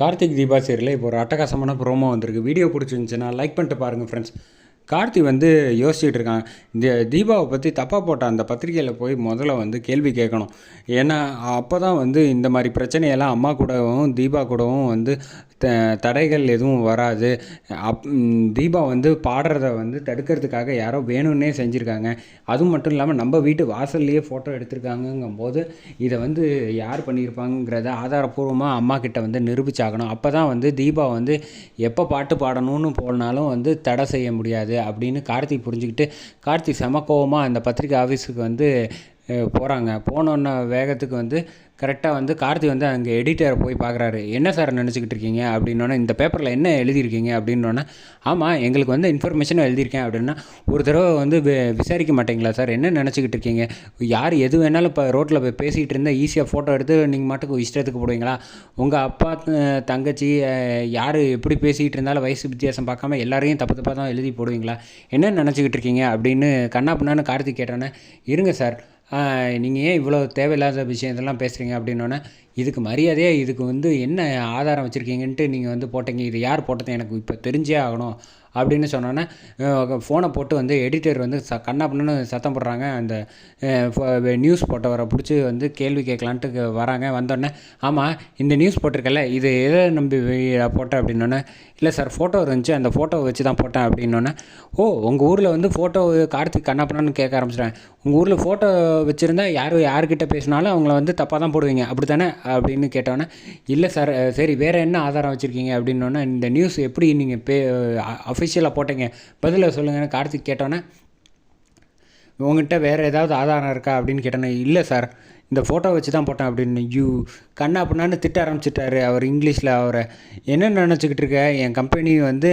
கார்த்திக் தீபா சீரியலில் இப்போ ஒரு அட்டகாசமான ப்ரோமோ வந்திருக்கு. வீடியோ பிடிச்சிருந்துச்சுன்னா லைக் பண்ணிட்டு பாருங்கள் ஃப்ரெண்ட்ஸ் கார்த்தி வந்து யோசிச்சுட்டு இருக்காங்க. இந்த தீபாவை பற்றி தப்பாக போட்ட அந்த பத்திரிக்கையில் போய் முதல்ல வந்து கேள்வி கேட்கணும். ஏன்னா அப்போ தான் வந்து இந்த மாதிரி பிரச்சனையெல்லாம் அம்மா கூடவும் தீபா கூடவும் வந்து த தடைகள் எதுவும் வராது. அப் தீபா வந்து பாடுறத வந்து தடுக்கிறதுக்காக யாரோ வேணும்னே செஞ்சுருக்காங்க. அது மட்டும் இல்லாமல் நம்ம வீட்டு வாசல்லையே ஃபோட்டோ எடுத்திருக்காங்கங்கும் போது இதை வந்து யார் பண்ணியிருப்பாங்கிறத ஆதாரப்பூர்வமாக அம்மா கிட்ட வந்து நிரூபிச்சாகணும். அப்போ தான் வந்து தீபா வந்து எப்போ பாட்டு பாடணும்னு போனாலும் வந்து தடை செய்ய முடியாது அப்படின்னு கார்த்தி புரிஞ்சுக்கிட்டு கார்த்தி செம கோவமாக அந்த பத்திரிக்கை ஆஃபீஸுக்கு வந்து போகிறாங்க போனோன்ன வேகத்துக்கு வந்து கரெக்டாக வந்து கார்த்தி வந்து அங்கே எடிட்டரை போய் பார்க்குறாரு என்ன சார் நினச்சிக்கிட்டு இருக்கீங்க? அப்படின்னோடனே இந்த பேப்பரில் என்ன எழுதியிருக்கீங்க? அப்படின்னோடனே ஆமாம் எங்களுக்கு வந்து இன்ஃபர்மேஷன் எழுதியிருக்கேன். அப்படின்னா ஒரு தடவை வந்து வி- விசாரிக்க மாட்டீங்களா சார் என்ன நினச்சிக்கிட்டு இருக்கீங்க? யார் எது வேணாலும் இப்போ ரோட்டில் போய் பேசிகிட்டு இருந்தால் ஈஸியாக ஃபோட்டோ எடுத்து நீங்கள் மாட்டுக்கு இஷ்டத்துக்கு போடுவீங்களா? உங்கள் அப்பா தங்கச்சி யார் எப்படி பேசிக்கிட்டு இருந்தாலும் வயசு வித்தியாசம் பார்க்காம எல்லாரையும் தப்பு தப்பாக தான் எழுதி போடுவீங்களா? என்ன நினச்சிக்கிட்டு இருக்கீங்க? அப்படின்னு கண்ணா பண்ணான்னு கார்த்திக் கேட்டோன்னே இருங்க சார் நீங்கள் ஏன் இவ்வளோ தேவையில்லாத விஷயத்தெல்லாம் பேசுகிறீங்க அப்படின்னோடனே இதுக்கு மரியாதையாக இதுக்கு வந்து என்ன ஆதாரம் வச்சுருக்கீங்கன்ட்டு நீங்கள் வந்து போட்டீங்க. இது யார் போட்டது? எனக்கு இப்போ தெரிஞ்சே ஆகணும் அப்படின்னு சொன்னோன்னே ஃபோனை போட்டு வந்து எடிட்டர் வந்து ச கண்ணா சத்தம் போடுறாங்க. அந்த நியூஸ் போட்டவரை பிடிச்சி வந்து கேள்வி கேட்கலான்ட்டு வராங்க. வந்தோடனே ஆமாம் இந்த நியூஸ் போட்டிருக்கல இது எதை நம்பி போட்டேன் அப்படின்னோடனே இல்லை சார் ஃபோட்டோ இருந்துச்சு. அந்த ஃபோட்டோவை வச்சு தான் போட்டேன் அப்படின்னோடனே ஓ உங்கள் ஊரில் வந்து ஃபோட்டோ கார்த்திக் கண்ணா கேட்க ஆரம்பிச்சிட்டேன் உங்கள் ஊரில் ஃபோட்டோ வச்சுருந்தா யார் யார்கிட்ட பேசினாலும் அவங்கள வந்து தப்பாக தான் போடுவீங்க. அப்படி தானே அப்படின்னு கேட்டோன்னே இல்லை சார் சரி வேறு என்ன ஆதாரம் வச்சுருக்கீங்க? அப்படின்னோடனே இந்த நியூஸ் எப்படி நீங்கள் பே அஃபிஷியலாக போட்டீங்க? பதிலை சொல்லுங்கன்னு கார்த்திக் கேட்டோன்னே உங்ககிட்ட வேறு ஏதாவது ஆதாரம் இருக்கா? அப்படின்னு கேட்டோன்னே இல்லை சார் இந்த ஃபோட்டோ வச்சு தான் போட்டேன் அப்படின்னு யூ கண்ணா அப்படின்னான்னு திட்ட ஆரம்பிச்சிட்டாரு. அவர் இங்கிலீஷில் அவரை. என்ன நினச்சிக்கிட்டு இருக்க? என் கம்பெனி வந்து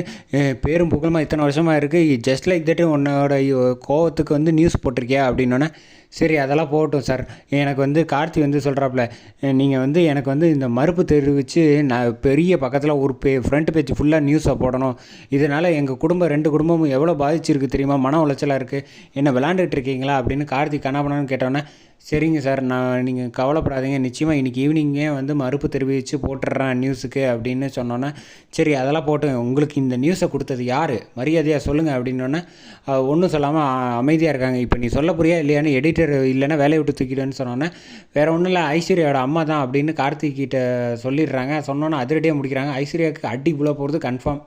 பேரும் புகழமாக இத்தனை வருஷமாக இருக்குது ஜஸ்ட் லைக் தட் உன்னோட கோவத்துக்கு வந்து நியூஸ் போட்டிருக்கியா? அப்படின்னோடனே சரி அதெல்லாம் போகட்டும் சார் எனக்கு வந்து கார்த்தி வந்து சொல்கிறாப்புல நீங்கள் வந்து எனக்கு வந்து இந்த மறுப்பு தெரிவித்து நான் பெரிய பக்கத்தில் ஒரு பே ஃப்ரண்ட் பேஜ் ஃபுல்லாக நியூஸை போடணும். இதனால் எங்கள் குடும்பம் ரெண்டு குடும்பமும் எவ்வளோ பாதிச்சிருக்கு தெரியுமா? மன உளைச்சலாக இருக்குது என்ன விளாண்டுட்டு இருக்கீங்களா? அப்படின்னு கார்த்தி கண்ணாபணம்னு கேட்டோன்னே சரிங்க சார் நான் நீங்கள் கவலைப்படாதீங்க. நிச்சயமாக இன்றைக்கி ஈவினிங்கே வந்து மறுப்பு தெரிவித்து போட்டுடுறேன் நியூஸுக்கு அப்படின்னு சொன்னோன்னே சரி அதெல்லாம் போட்டு உங்களுக்கு இந்த நியூஸை கொடுத்தது யார்? மரியாதையாக சொல்லுங்கள் அப்படின்னோடனே ஒன்றும் சொல்லாமல் அமைதியாக இருக்காங்க. இப்போ நீ சொல்ல புரியா இல்லையான்னு எடிட்டர் இல்லைன்னா வேலையை விட்டு தூக்கிடுன்னு சொன்னோன்னே வேறு ஒன்றும் இல்லை ஐஸ்வர்யாவோட அம்மா தான் அப்படின்னு கார்த்திகிட்ட சொல்லிடுறாங்க. சொன்னோன்னே அதிரடியாக முடிக்கிறாங்க. ஐஸ்வர்யாவுக்கு அடி புல போகிறது கன்ஃபார்ம்